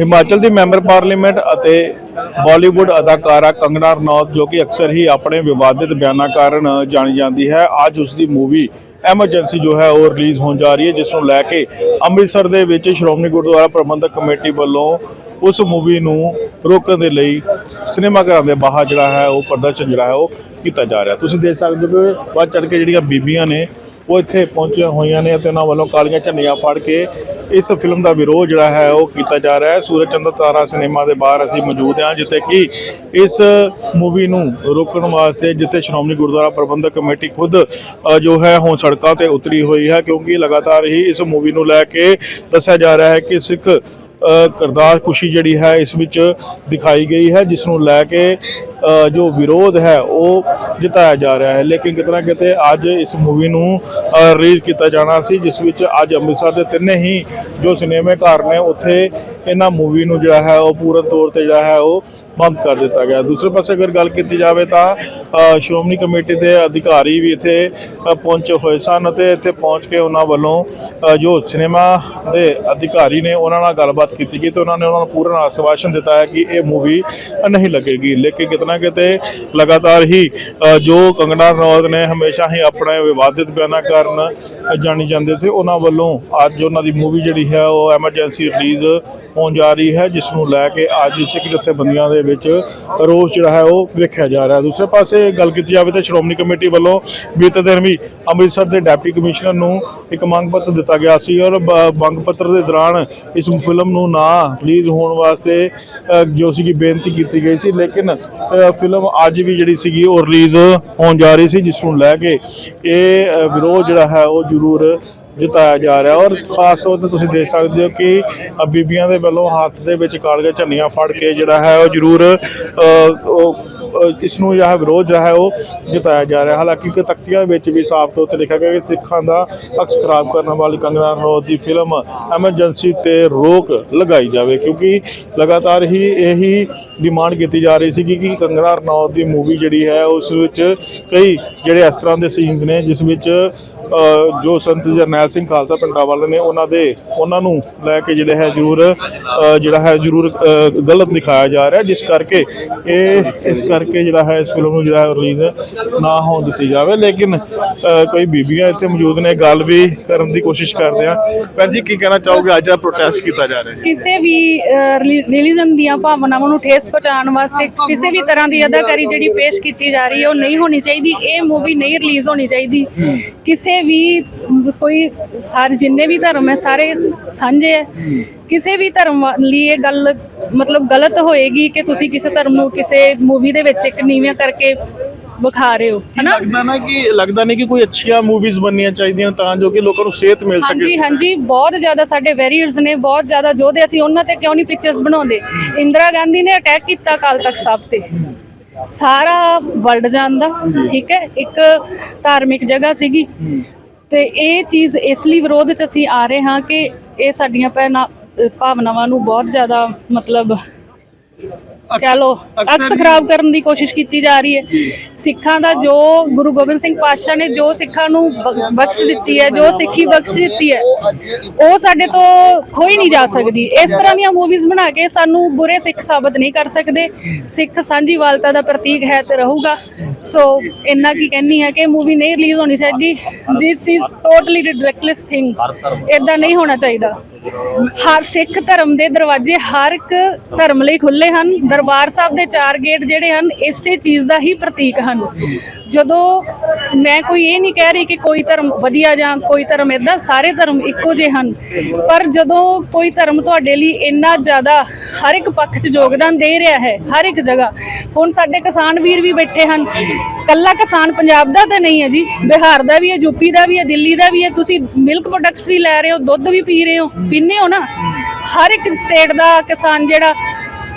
ਹਿਮਾਚਲ ਦੀ member parliament ਅਤੇ Bollywood ਅਦਾਕਾਰਾ ਕੰਗਨਾ ਰਣੌਤ, ਜੋ ਕਿ ਅਕਸਰ ਹੀ ਆਪਣੇ ਵਿਵਾਦਿਤ ਬਿਆਨਾਂ ਕਾਰਨ ਜਾਣੀ ਜਾਂਦੀ ਹੈ, ਅੱਜ ਉਸ ਦੀ ਮੂਵੀ ਐਮਰਜੈਂਸੀ ਜੋ ਹੈ ਉਹ ਰਿਲੀਜ਼ ਹੋਣ ਜਾ ਰਹੀ ਹੈ, ਜਿਸ ਨੂੰ ਲੈ ਕੇ ਅੰਮ੍ਰਿਤਸਰ ਦੇ ਵਿੱਚ ਸ਼੍ਰੋਮਣੀ ਗੁਰਦੁਆਰਾ ਪ੍ਰਬੰਧਕ ਕਮੇਟੀ ਵੱਲੋਂ ਉਸ ਮੂਵੀ ਨੂੰ ਰੋਕਣ ਦੇ ਲਈ ਸਿਨੇਮਾ ਘਰਾਂ ਦੇ ਬਾਹਰ ਜਿਹੜਾ ਹੈ ਉਹ ਪ੍ਰਦਰਸ਼ਨ ਜਿਹੜਾ ਹੈ ਉਹ ਕੀਤਾ ਜਾ ਰਿਹਾ। ਤੁਸੀਂ ਦੇਖ ਸਕਦੇ ਹੋ ਕਿ ਵੱਧ ਚੜ ਕੇ ਜਿਹੜੀਆਂ ਬੀਬੀਆਂ ਨੇ, ਉਹ ਇੱਥੇ ਪਹੁੰਚੀਆਂ ਹੋਈਆਂ ਨੇ ਅਤੇ ਉਹਨਾਂ ਵੱਲੋਂ ਕਾਲੀਆਂ ਝੰਡੀਆਂ ਫੜ ਕੇ ਇਸ ਫਿਲਮ ਦਾ ਵਿਰੋਧ ਜਿਹੜਾ ਹੈ ਉਹ ਕੀਤਾ ਜਾ ਰਿਹਾ ਹੈ। ਸੂਰਜ ਚੰਦਰ ਤਾਰਾ ਸਿਨੇਮਾ ਦੇ ਬਾਹਰ ਅਸੀਂ ਮੌਜੂਦ ਹਾਂ, ਜਿੱਥੇ ਕਿ ਇਸ ਮੂਵੀ ਨੂੰ ਰੋਕਣ ਵਾਸਤੇ ਜਿੱਥੇ ਸ਼੍ਰੋਮਣੀ ਗੁਰਦੁਆਰਾ ਪ੍ਰਬੰਧਕ ਕਮੇਟੀ ਖੁਦ ਜੋ ਹੈ ਹੁਣ ਸੜਕਾਂ ਤੇ ਉਤਰੀ ਹੋਈ ਹੈ, ਕਿਉਂਕਿ ਲਗਾਤਾਰ ਹੀ ਇਸ ਮੂਵੀ ਨੂੰ ਲੈ ਕੇ ਦੱਸਿਆ ਜਾ ਰਿਹਾ ਹੈ ਕਿ ਸਿੱਖ ਕਰਤਾਰ ਖੁਸ਼ੀ ਜਿਹੜੀ ਹੈ ਇਸ ਵਿੱਚ ਦਿਖਾਈ ਗਈ ਹੈ ਜਿਸ ਨੂੰ ਲੈ ਕੇ ਜੋ ਵਿਰੋਧ ਹੈ, ਉਹ ਜਿਤਾਇਆ ਜਾ ਰਿਹਾ ਹੈ। ਲੇਕਿਨ ਕਿਤੇ ਨਾ ਕਿਤੇ ਅੱਜ ਇਸ ਮੂਵੀ ਨੂੰ ਰਿਲੀਜ਼ ਕੀਤਾ ਜਾਣਾ ਸੀ, ਜਿਸ ਵਿੱਚ ਅੱਜ ਅੰਮ੍ਰਿਤਸਰ ਦੇ ਤਿੰਨੇ ਹੀ ਜੋ ਸਿਨੇਮੇ ਘਰ ਨੇ, ਉੱਥੇ ਇਹਨਾਂ ਮੂਵੀ ਨੂੰ ਜਿਹੜਾ ਹੈ ਉਹ ਪੂਰਨ ਤੌਰ ਤੇ ਜਿਹੜਾ ਹੈ ਉਹ ਬੰਦ ਕਰ ਦਿੱਤਾ ਗਿਆ। ਦੂਸਰੇ ਪਾਸੇ ਅਗਰ ਗੱਲ ਕੀਤੀ ਜਾਵੇ ਤਾਂ ਸ਼੍ਰੋਮਣੀ ਕਮੇਟੀ ਦੇ ਅਧਿਕਾਰੀ ਵੀ ਇੱਥੇ ਪਹੁੰਚੇ ਹੋਏ ਸਨ ਅਤੇ ਇੱਥੇ ਪਹੁੰਚ ਕੇ ਉਹਨਾਂ ਵੱਲੋਂ ਜੋ ਸਿਨੇਮਾ ਦੇ ਅਧਿਕਾਰੀ ਨੇ ਉਹਨਾਂ ਨਾਲ ਗੱਲਬਾਤ ਕੀਤੀ ਗਈ ਤੇ ਉਹਨਾਂ ਨੇ ਉਹਨਾਂ ਨੂੰ ਪੂਰਨ ਆਸ਼ਵਾਸਨ ਦਿੱਤਾ ਹੈ ਕਿ ਇਹ ਮੂਵੀ ਨਹੀਂ ਲੱਗੇਗੀ। ਲੇਕਿਨ ਕਿਤਨਾ ਕਿਤੇ ਲਗਾਤਾਰ ਹੀ ਜੋ ਕੰਗਣਾ ਰਣੌਤ ਨੇ ਹਮੇਸ਼ਾ ਹੀ ਆਪਣੇ ਵਿਵਾਦਿਤ ਬਿਆਨਾਂ ਕਾਰਨ ਜਾਣੀ ਜਾਂਦੇ ਸੀ। ਉਹਨਾਂ ਵੱਲੋਂ ਅੱਜ ਉਹਨਾਂ ਦੀ ਮੂਵੀ ਜਿਹੜੀ ਹੈ ਉਹ ਐਮਰਜੈਂਸੀ ਰਿਲੀਜ਼ ਹੋਣ ਜਾ ਰਹੀ ਹੈ, ਜਿਸ ਨੂੰ ਲੈ ਕੇ ਅੱਜ ਸਿੱਖ ਜਥੇਬੰਦੀਆਂ ਦੇ ਵਿੱਚ ਰੋਸ ਜਿਹੜਾ ਹੈ ਉਹ ਵੇਖਿਆ ਜਾ ਰਿਹਾ। ਦੂਸਰੇ ਪਾਸੇ ਗੱਲ ਕੀਤੀ ਜਾਵੇ ਤਾਂ ਸ਼੍ਰੋਮਣੀ ਕਮੇਟੀ ਵੱਲੋਂ ਬੀਤੇ ਦਿਨ ਵੀ ਅੰਮ੍ਰਿਤਸਰ ਦੇ ਡਿਪਟੀ ਕਮਿਸ਼ਨਰ ਨੂੰ ਇੱਕ ਮੰਗ ਪੱਤਰ ਦਿੱਤਾ ਗਿਆ ਸੀ ਔਰ ਬ- ਮੰਗ ਪੱਤਰ ਦੇ ਦੌਰਾਨ ਇਸ ਫਿਲਮ ਨੂੰ ਨਾ ਰਿਲੀਜ਼ ਹੋਣ ਵਾਸਤੇ ਜੋ ਸੀਗੀ ਬੇਨਤੀ ਕੀਤੀ ਗਈ ਸੀ। ਲੇਕਿਨ ਫਿਲਮ ਅੱਜ ਵੀ ਜਿਹੜੀ ਸੀਗੀ ਉਹ ਰਿਲੀਜ਼ ਹੋਣ ਜਾ ਰਹੀ ਸੀ, ਜਿਸ ਨੂੰ ਲੈ ਕੇ ਇਹ ਵਿਰੋਧ ਜਿਹੜਾ ਹੈ ਉਹ ਜ਼ਰੂਰ ਜਤਾਇਆ ਜਾ ਰਿਹਾ ਔਰ ਖਾਸ ਤੌਰ ਤੇ ਤੁਸੀਂ ਦੇਖ ਸਕਦੇ ਹੋ ਕਿ ਬੀਬੀਆਂ ਦੇ ਵੱਲੋਂ ਹੱਥ ਦੇ ਵਿੱਚ ਕਾਲੀਆਂ ਝੰਡੀਆਂ ਫੜ ਕੇ ਜਿਹੜਾ ਹੈ ਉਹ ਜ਼ਰੂਰ ਉਹ, ਇਸ ਨੂੰ ਜਿਹੜਾ ਵਿਰੋਧ ਜਿਹੜਾ ਹੈ ਉਹ ਜਤਾਇਆ ਜਾ ਰਿਹਾ। ਹਾਲਾਂਕਿ ਕਿ ਤਖਤੀਆਂ ਵਿੱਚ ਵੀ ਸਾਫ਼ ਤੌਰ ਤੇ ਲਿਖਿਆ ਗਿਆ ਕਿ ਸਿੱਖਾਂ ਦਾ ਅਕਸ ਖਰਾਬ ਕਰਨ ਵਾਲੀ ਕੰਗਨਾ ਰਣੌਤ ਦੀ ਫਿਲਮ ਐਮਰਜੈਂਸੀ ਤੇ ਰੋਕ ਲਗਾਈ ਜਾਵੇ ਕਿਉਂਕਿ ਲਗਾਤਾਰ ਹੀ ਇਹੀ ਡਿਮਾਂਡ ਕੀਤੀ ਜਾ ਰਹੀ ਸੀ ਕਿ ਕੰਗਨਾ ਰਣੌਤ ਦੀ ਮੂਵੀ ਜਿਹੜੀ ਹੈ ਉਸ ਵਿੱਚ ਕਈ ਜਿਹੜੇ ਇਸ ਤਰ੍ਹਾਂ ਦੇ ਸੀਨਸ ਨੇ ਜਿਸ ਵਿੱਚ ਜੋ ਸੰਤ ਜਰਨੈਲ ਸਿੰਘ ਖਾਲਸਾ ਪਿੰਡਾਂ ਵਾਲੇ ਨੇ ਉਹਨਾਂ ਦੇ ਉਹਨਾਂ ਨੂੰ ਲੈ ਕੇ ਜਿਹੜੇ ਹੈ ਜ਼ਰੂਰ ਜਿਹੜਾ ਹੈ ਜ਼ਰੂਰ ਗਲਤ ਦਿਖਾਇਆ ਜਾ ਰਿਹਾ। ਜਿਸ ਕਰਕੇ ਇਹ ਇਸ ਕਰਕੇ ਜਿਹੜਾ ਹੈ ਇਸ ਫਿਲਮ ਨੂੰ ਜਿਹੜਾ ਹੈ ਰਿਲੀਜ਼ ਨਾ ਹੋਣ ਦਿੱਤੀ ਜਾਵੇ। ਲੇਕਿਨ ਕਈ ਬੀਬੀਆਂ ਇੱਥੇ ਮੌਜੂਦ ਨੇ ਗੱਲ ਵੀ ਕਰਨ ਦੀ ਕੋਸ਼ਿਸ਼ ਕਰਦੇ ਆ ਭੈਣ ਜੀ ਕੀ ਕਹਿਣਾ ਚਾਹੋਗੇ? ਅੱਜ ਆ ਪ੍ਰੋਟੈਸਟ ਕੀਤਾ ਜਾ ਰਿਹਾ ਹੈ। ਕਿਸੇ ਵੀ ਰਿਲੀਜਨ ਦੀਆਂ ਭਾਵਨਾਵਾਂ ਨੂੰ ਠੇਸ ਪਹੁੰਚਾਉਣ ਵਾਸਤੇ ਕਿਸੇ ਵੀ ਤਰ੍ਹਾਂ ਦੀ ਅਦਾਕਾਰੀ ਜਿਹੜੀ ਪੇਸ਼ ਕੀਤੀ ਜਾ ਰਹੀ ਹੈ ਉਹ ਨਹੀਂ ਹੋਣੀ ਚਾਹੀਦੀ। ਇਹ ਮੂਵੀ ਨਹੀਂ ਰਿਲੀਜ਼ ਹੋਣੀ ਚਾਹੀਦੀ। ਕਿਸੇ ਵੀ ਮ, ਕੋਈ ਸਾਰੇ ਜਿੰਨੇ ਵੀ ਧਰਮ ਹੈ ਸਾਰੇ ਸਾਂਝੇ ਹੈ। ਕਿਸੇ ਵੀ ਧਰਮ ਵਾ- ਲਈ ਇਹ ਗੱਲ ਮਤਲਬ ਗਲਤ ਹੋਏਗੀ ਕਿ ਤੁਸੀਂ ਕਿਸੇ ਧਰਮ ਨੂੰ ਕਿਸੇ ਮੂਵੀ ਦੇ ਵਿੱਚ ਇੱਕ ਨੀਵੇਂ ਕਰਕੇ ਵਿਖਾ ਰਹੇ ਹੋ ਹਨਾ? ਲੱਗਦਾ ਨਾ ਕਿ ਲੱਗਦਾ ਨਹੀਂ ਕਿ ਕੋਈ ਅੱਛੀਆਂ ਮੂਵੀਜ਼ ਬਣਨੀਆਂ ਚਾਹੀਦੀਆਂ ਤਾਂ ਜੋ ਕਿ ਲੋਕਾਂ ਨੂੰ ਸੇਧ ਮਿਲ ਸਕੇ। ਹਾਂਜੀ ਹਾਂਜੀ ਬਹੁਤ ਜ਼ਿਆਦਾ ਸਾਡੇ ਵੈਰੀਅਰਸ ਨੇ ਬਹੁਤ ਜ਼ਿਆਦਾ ਯੋਧੇ ਅਸੀਂ ਉਹਨਾਂ ਤੇ ਕਿਉਂ ਨਹੀਂ ਪਿਕਚਰਸ ਬਣਾਉਂਦੇ? ਇੰਦਰਾ ਗਾਂਧੀ ਨੇ ਅਟੈਕ ਕੀਤਾ ਅਕਾਲ ਤਖਤ ਸਾਹਿਬ ਤੇ। ਸਾਰਾ ਵਰਲਡ ਜਾਣਦਾ ਠੀਕ ਹੈ? ਇੱਕ ਧਾਰਮਿਕ ਜਗ੍ਹਾ ਸੀਗੀ। ਤੇ ਇਹ ਚੀਜ਼ ਇਸ ਲਈ ਵਿਰੋਧ ਚ ਅਸੀਂ ਆ ਰਹੇ ਹਾਂ ਕਿ ਇਹ ਸਾਡੀਆਂ ਭਾਵਨਾਵਾਂ ਨੂੰ ਬਹੁਤ ਜ਼ਿਆਦਾ ਮਤਲਬ ਕਹ ਲੋ ਅਕਸ ਖਰਾਬ ਕਰਨ ਦੀ ਕੋਸ਼ਿਸ਼ ਕੀਤੀ ਜਾ ਰਹੀ ਹੈ। ਸਿੱਖਾਂ ਦਾ ਜੋ ਗੁਰੂ ਗੋਬਿੰਦ ਸਿੰਘ ਪਾਤਸ਼ਾਹ ਨੇ ਜੋ ਸਿੱਖਾਂ ਨੂੰ ਬਖਸ਼ ਦਿੱਤੀ ਹੈ ਜੋ ਸਿੱਖੀ ਬਖਸ਼ ਦਿੱਤੀ ਹੈ ਉਹ ਸਾਡੇ ਤੋਂ ਖੋਈ ਨਹੀਂ ਜਾ ਸਕਦੀ। ਇਸ ਤਰ੍ਹਾਂ ਦੀਆਂ ਮੂਵੀਜ਼ ਬਣਾ ਕੇ ਸਾਨੂੰ ਬੁਰੇ ਸਿੱਖ ਸਾਬਤ ਨਹੀਂ ਕਰ ਸਕਦੇ। ਸਿੱਖ ਸਾਂਝੀਵਾਲਤਾ ਦਾ ਪ੍ਰਤੀਕ ਹੈ ਤੇ ਰਹੂਗਾ। ਸੋ ਇੰਨਾ ਕੀ ਕਹਿਣੀ ਹੈ ਕਿ ਮੂਵੀ ਨਹੀਂ ਰਿਲੀਜ਼ ਹੋਣੀ ਚਾਹੀਦੀ। This is totally ridiculous thing ਇਦਾਂ ਨਹੀਂ ਹੋਣਾ ਚਾਹੀਦਾ। ਹਰ ਸਿੱਖ ਧਰਮ ਦੇ ਦਰਵਾਜ਼ੇ ਹਰ ਇੱਕ ਧਰਮ ਲਈ ਖੁੱਲੇ ਹਨ। ਦਰਬਾਰ ਸਾਹਿਬ ਦੇ ਚਾਰ ਗੇਟ ਜਿਹੜੇ ਹਨ, ਇਸੇ ਚੀਜ਼ ਦਾ ਹੀ ਪ੍ਰਤੀਕ ਹਨ। ਜਦੋਂ ਮੈਂ ਕੋਈ ਇਹ ਨਹੀਂ ਕਹਿ ਰਹੀ ਕਿ ਕੋਈ ਧਰਮ ਵਧੀਆ ਜਾਂ ਕੋਈ ਧਰਮ ਇਦਾਂ ਸਾਰੇ ਧਰਮ ਇੱਕੋ ਜਿਹੇ ਹਨ। ਪਰ ਜਦੋਂ ਕੋਈ ਧਰਮ ਤੁਹਾਡੇ ਲਈ ਇੰਨਾ ਜ਼ਿਆਦਾ ਹਰ ਇੱਕ ਪੱਖ 'ਚ ਯੋਗਦਾਨ ਦੇ ਰਿਹਾ ਹੈ, ਹਰ ਇੱਕ ਜਗ੍ਹਾ, ਹੁਣ ਸਾਡੇ ਕਿਸਾਨ ਵੀਰ ਵੀ ਬੈਠੇ ਹਨ। ਕੱਲਾ ਕਿਸਾਨ ਪੰਜਾਬ ਦਾ ਤਾਂ ਨਹੀਂ ਹੈ ਜੀ, ਬਿਹਾਰ ਦਾ ਵੀ ਹੈ ਯੂਪੀ ਦਾ ਵੀ ਹੈ, ਦਿੱਲੀ ਦਾ ਵੀ ਹੈ। ਤੁਸੀਂ ਮਿਲਕ ਪ੍ਰੋਡਕਟਸ ਵੀ ਲੈ ਰਹੇ ਹੋ, ਦੁੱਧ ਵੀ ਪੀ ਰਹੇ ਹੋ ਪੀਂਦੇ ਹੋ ਨਾ ਹਰ ਇੱਕ ਸਟੇਟ ਦਾ ਕਿਸਾਨ ਜਿਹੜਾ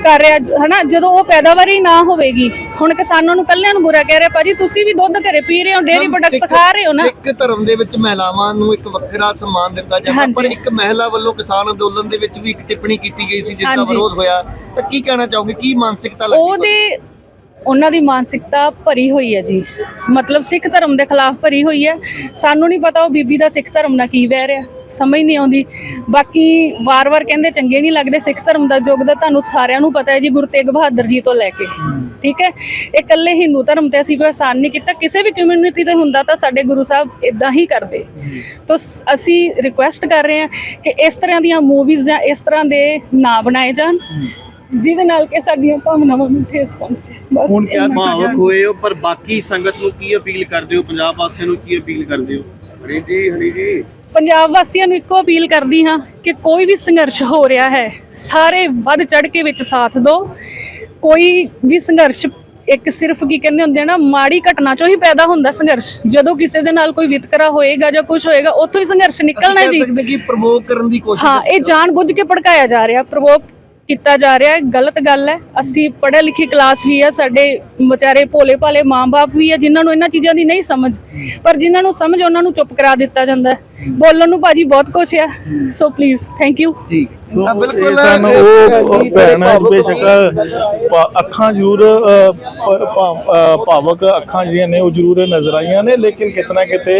ਕਰ ਰਿਹਾ ਹਨਾ ਜਦੋਂ ਉਹ ਪੈਦਾਵਾਰ ਹੀ ਨਾ ਹੋਵੇਗੀ ਹੁਣ ਕਿਸਾਨਾਂ ਨੂੰ ਕੱਲਿਆਂ ਨੂੰ ਬੁਰਾ ਕਹਿ ਰਿਹਾ ਭਾਜੀ ਤੁਸੀਂ ਵੀ ਦੁੱਧ ਘਰੇ ਪੀ ਰਹੇ ਹੋ ਡੇਅਰੀ ਪ੍ਰੋਡਕਟਸ ਖਾ ਰਹੇ ਹੋ ਨਾ। ਇੱਕ ਧਰਮ ਦੇ ਵਿੱਚ ਮਹਿਲਾਵਾਂ ਨੂੰ ਇੱਕ ਵੱਖਰਾ ਸਨਮਾਨ ਦਿੱਤਾ ਜਾਂਦਾ। ਪਰ ਇੱਕ ਮਹਿਲਾ ਵੱਲੋਂ ਕਿਸਾਨ ਅੰਦੋਲਨ ਦੇ ਵਿੱਚ ਵੀ ਇੱਕ ਟਿੱਪਣੀ ਕੀਤੀ ਗਈ ਸੀ ਜਿਸ ਦਾ। ਵਿਰੋਧ ਹੋਇਆ ਤਾਂ ਕੀ ਕਹਿਣਾ ਚਾਹੋਗੇ ਕੀ ਮਾਨਸਿਕਤਾ ਲੱਗੀ ਉਹਦੇ ਉਹਨਾਂ ਦੀ ਮਾਨਸਿਕਤਾ ਭਰੀ ਹੋਈ ਹੈ ਜੀ। ਮਤਲਬ ਸਿੱਖ ਧਰਮ ਦੇ ਖਿਲਾਫ ਭਰੀ ਹੋਈ ਹੈ। ਸਾਨੂੰ ਨਹੀਂ ਪਤਾ ਉਹ ਬੀਬੀ ਦਾ ਸਿੱਖ ਧਰਮ ਨਾਲ ਕੀ ਵਹਿ ਰਿਹਾ। ਸਮਝ ਨਹੀਂ ਆਉਂਦੀ। ਬਾਕੀ ਵਾਰ-ਵਾਰ ਕਹਿੰਦੇ ਚੰਗੇ ਨਹੀਂ ਲੱਗਦੇ ਸਿੱਖ ਧਰਮ ਦਾ ਯੁੱਗ ਦਾ ਤੁਹਾਨੂੰ ਸਾਰਿਆਂ ਨੂੰ ਪਤਾ ਹੈ ਜੀ ਗੁਰੂ ਤੇਗ ਬਹਾਦਰ ਜੀ ਤੋਂ ਲੈ ਕੇ। ਠੀਕ ਹੈ? ਇਹ ਇਕੱਲੇ ਹਿੰਦੂ ਧਰਮ ਤੇ ਅਸੀਂ ਕੋਈ ਆਸਾਨ ਨਹੀਂ ਕੀਤਾ। ਕਿਸੇ ਵੀ ਕਮਿਊਨਿਟੀ ਤੇ ਹੁੰਦਾ ਤਾਂ ਸਾਡੇ ਗੁਰੂ ਸਾਹਿਬ ਇਦਾਂ ਹੀ ਕਰਦੇ। ਤਾਂ ਅਸੀਂ ਰਿਕੁਐਸਟ ਕਰ ਰਹੇ ਹਾਂ ਕਿ ਇਸ ਤਰ੍ਹਾਂ ਦੀਆਂ ਮੂਵੀਜ਼ ਜਾਂ ਇਸ ਤਰ੍ਹਾਂ ਦੇ ਨਾ ਬਣਾਏ ਜਾਣ ਜਿਹਦੇ ਨਾਲ ਕਿ ਸਾਡੀਆਂ ਭਾਵਨਾਵਾਂ ਨੂੰ ਠੇਸ ਪਹੁੰਚੇ ਬਸ ਹੁਣ ਕਿਆ ਭਾਵਕ ਹੋਏ ਹੋ ਪਰ ਬਾਕੀ ਸੰਗਤ ਨੂੰ ਕੀ ਅਪੀਲ ਕਰਦੇ ਹੋ? ਪੰਜਾਬ ਵਾਸੀਆਂ ਨੂੰ ਕੀ ਅਪੀਲ ਕਰਦੇ ਹੋ? ਹਰੀ ਜੀ ਹਰੀ ਜੀ ਪੰਜਾਬ ਵਾਸੀਆਂ ਨੂੰ ਇੱਕੋ ਅਪੀਲ ਕਰਦੀ ਹਾਂ ਕਿ ਕੋਈ ਵੀ ਸੰਘਰਸ਼ ਹੋ ਰਿਹਾ ਹੈ ਸਾਰੇ ਵੱਧ ਚੜ ਕੇ ਵਿੱਚ ਸਾਥ ਦਿਓ। ਕੋਈ ਵੀ ਸੰਘਰਸ਼ ਇੱਕ ਸਿਰਫ ਕੀ ਕਹਿੰਦੇ ਹੁੰਦੇ ਆ ਨਾ ਮਾੜੀ ਘਟਨਾ ਚੋਂ ਹੀ ਪੈਦਾ ਹੁੰਦਾ ਸੰਘਰਸ਼। ਜਦੋਂ ਕਿਸੇ ਦੇ ਨਾਲ ਕੋਈ ਵਿਤਕਰਾ ਹੋਏਗਾ ਜਾਂ ਕੁਝ ਹੋਏਗਾ ਉੱਥੋਂ ਹੀ ਸੰਘਰਸ਼ ਨਿਕਲਣਾ ਜੀ। ਸਕਦੇ ਕਿ ਪ੍ਰਮੋਟ ਕਰਨ ਦੀ ਕੋਸ਼ਿਸ਼ ਹਾਂ ਇਹ ਜਾਣ ਬੁੱਝ ਕੇ ਭੜਕਾਇਆ ਜਾ ਰਿਹਾ। ਪ੍ਰਵੋਕ ਕੀਤਾ ਜਾ ਰਿਹਾ ਹੈ, ਗਲਤ ਗੱਲ ਹੈ। ਅਸੀਂ ਪੜ੍ਹੇ ਲਿਖੇ ਕਲਾਸ ਵੀ ਆ, ਸਾਡੇ ਵਿਚਾਰੇ ਭੋਲੇ ਭਾਲੇ ਮਾਂ-ਬਾਪ ਵੀ ਆ, ਜਿਨ੍ਹਾਂ ਨੂੰ ਇਹਨਾਂ ਚੀਜ਼ਾਂ ਦੀ ਨਹੀਂ ਸਮਝ। ਪਰ ਜਿਨ੍ਹਾਂ ਨੂੰ ਸਮਝ, ਉਹਨਾਂ ਨੂੰ ਚੁੱਪ ਕਰਾ ਦਿੱਤਾ ਜਾਂਦਾ ਬੋਲਣ ਨੂੰ ਭਾਜੀ ਬਹੁਤ ਕੁਛ ਆ। ਸੋ ਪਲੀਜ਼ ਥੈਂਕ ਯੂ ਠੀਕ। ਹਾਂ, ਬਿਲਕੁਲ ਸਨ ਉਹ ਭੈਣਾਂ ਬੇਸ਼ੱਕ ਅੱਖਾਂ ਜ਼ਰੂਰ ਭਾਵਕ ਅੱਖਾਂ ਜਿਹੜੀਆਂ ਨੇ ਉਹ ਜ਼ਰੂਰ ਨਜ਼ਰ ਆਈਆਂ ਨੇ ਲੇਕਿਨ ਕਿਤਨਾ ਕਿਤੇ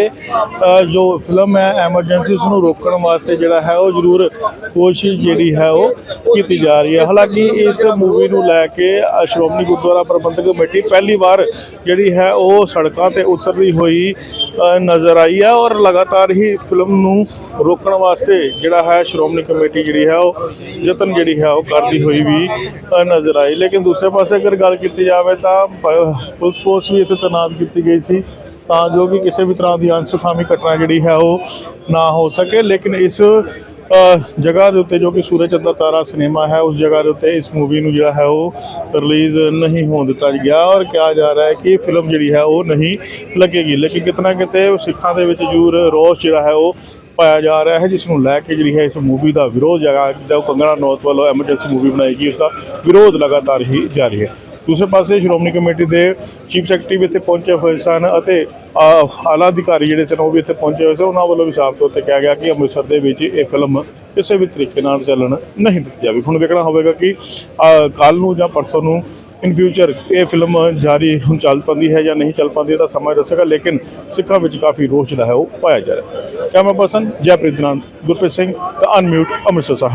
ਜੋ ਫਿਲਮ ਹੈ ਐਮਰਜੈਂਸੀ ਉਸ ਨੂੰ ਰੋਕਣ ਵਾਸਤੇ ਜਿਹੜਾ ਹੈ ਉਹ ਜ਼ਰੂਰ ਕੋਸ਼ਿਸ਼ ਜਿਹੜੀ ਹੈ ਉਹ ਕੀਤੀ ਜਾ ਰਹੀ ਹੈ। ਹਾਲਾਂਕਿ ਇਸ ਮੂਵੀ ਨੂੰ ਲੈ ਕੇ ਸ਼੍ਰੋਮਣੀ ਗੁਰਦੁਆਰਾ ਪ੍ਰਬੰਧਕ ਕਮੇਟੀ ਪਹਿਲੀ ਵਾਰ ਜਿਹੜੀ ਹੈ ਉਹ ਸੜਕਾਂ ਤੇ ਉਤਰਦੀ ਹੋਈ ਨਜ਼ਰ ਆਈ ਹੈ ਔਰ ਲਗਾਤਾਰ ਹੀ ਫਿਲਮ ਨੂੰ ਰੋਕਣ ਵਾਸਤੇ ਜਿਹੜਾ ਹੈ ਸ਼੍ਰੋਮਣੀ ਕਮੇਟੀ ਜਿਹੜੀ ਹੈ ਉਹ ਯਤਨ ਜਿਹੜੀ ਹੈ ਉਹ ਕਰਦੀ ਹੋਈ ਵੀ ਨਜ਼ਰ ਆਈ। ਲੇਕਿਨ ਦੂਸਰੇ ਪਾਸੇ ਅਗਰ ਗੱਲ ਕੀਤੀ ਜਾਵੇ ਤਾਂ ਪੁਲਿਸ ਫੋਰਸ ਵੀ ਇੱਥੇ ਤੈਨਾਤ ਕੀਤੀ ਗਈ ਸੀ ਤਾਂ ਜੋ ਕਿ ਕਿਸੇ ਵੀ ਤਰ੍ਹਾਂ ਦੀ ਅਨਸੁਖਾਵੀ ਘਟਨਾ ਜਿਹੜੀ ਹੈ ਉਹ ਨਾ ਹੋ ਸਕੇ। ਲੇਕਿਨ ਇਸ ਜਗ੍ਹਾ ਦੇ ਉੱਤੇ ਜੋ ਕਿ ਸੂਰਜ ਚੰਦਾ ਤਾਰਾ ਸਿਨੇਮਾ ਹੈ, ਉਸ ਜਗ੍ਹਾ ਦੇ ਉੱਤੇ ਇਸ ਮੂਵੀ ਨੂੰ ਜਿਹੜਾ ਹੈ ਉਹ ਰਿਲੀਜ਼ ਨਹੀਂ ਹੋਣ ਦਿੱਤਾ ਗਿਆ ਔਰ ਕਿਹਾ ਜਾ ਰਿਹਾ ਹੈ ਕਿ ਫਿਲਮ ਜਿਹੜੀ ਹੈ ਉਹ ਨਹੀਂ ਲੱਗੇਗੀ। ਲੇਕਿਨ ਕਿਤਨਾ ਕਿਤੇ ਸਿੱਖਾਂ ਦੇ ਵਿੱਚ ਜ਼ਰੂਰ ਰੋਸ ਜਿਹੜਾ ਹੈ ਉਹ ਪਾਇਆ ਜਾ ਰਿਹਾ ਹੈ, ਜਿਸ ਨੂੰ ਲੈ ਕੇ ਜਿਹੜੀ ਹੈ ਇਸ ਮੂਵੀ ਦਾ ਵਿਰੋਧ ਜਗਾ ਜੋ ਕੰਗਣਾ ਰਣੌਤ ਵੱਲੋਂ ਐਮਰਜੈਂਸੀ ਮੂਵੀ ਬਣਾਈ ਗਈ ਉਸ ਦਾ ਵਿਰੋਧ ਲਗਾਤਾਰ ਹੀ ਜਾਰੀ ਹੈ। ਦੂਸਰੇ ਪਾਸੇ ਸ਼੍ਰੋਮਣੀ ਕਮੇਟੀ ਦੇ ਚੀਫ ਸੈਕਟਰੀ ਵੀ ਇੱਥੇ ਪਹੁੰਚੇ ਹੋਏ ਸਨ ਅਤੇ ਆਲਾ ਅਧਿਕਾਰੀ ਜਿਹੜੇ ਸਨ, ਉਹ ਵੀ ਇੱਥੇ ਪਹੁੰਚੇ ਹੋਏ ਸਨ। ਉਹਨਾਂ ਵੱਲੋਂ ਵੀ ਸਾਫ਼ ਤੌਰ ਤੇ ਕਿਹਾ ਗਿਆ ਕਿ ਅੰਮ੍ਰਿਤਸਰ ਦੇ ਵਿੱਚ ਇਹ ਫਿਲਮ ਕਿਸੇ ਵੀ ਤਰੀਕੇ ਨਾਲ ਚੱਲਣ ਨਹੀਂ ਦਿੱਤੀ ਜਾਵੇ ਹੁਣ ਵੇਖਣਾ ਹੋਵੇਗਾ ਕਿ ਕੱਲ ਨੂੰ ਜਾਂ ਪਰਸੋਂ ਨੂੰ ਇਨ ਫਿਊਚਰ ਇਹ ਫਿਲਮ ਜਾਰੀ ਹੁਣ ਚੱਲ ਪਾਉਂਦੀ ਹੈ ਜਾਂ ਨਹੀਂ ਚੱਲ ਪਾਉਂਦੀ ਇਹਦਾ ਸਮਾਂ ਦੱਸੇਗਾ, ਲੇਕਿਨ ਸਿੱਖਾਂ ਵਿੱਚ ਕਾਫੀ ਰੋਸ਼ ਜਿਹੜਾ ਹੈ ਉਹ ਪਾਇਆ ਜਾ ਰਿਹਾ ਕੈਮਰਾ ਪਰਸਨ ਜੈਪ੍ਰੀਤ ਨਾਲ ਗੁਰਪ੍ਰੀਤ ਸਿੰਘ ਤੇ ਅਨਮਿਊਟ ਅੰਮ੍ਰਿਤਸਰ ਸਾਹਿਬ।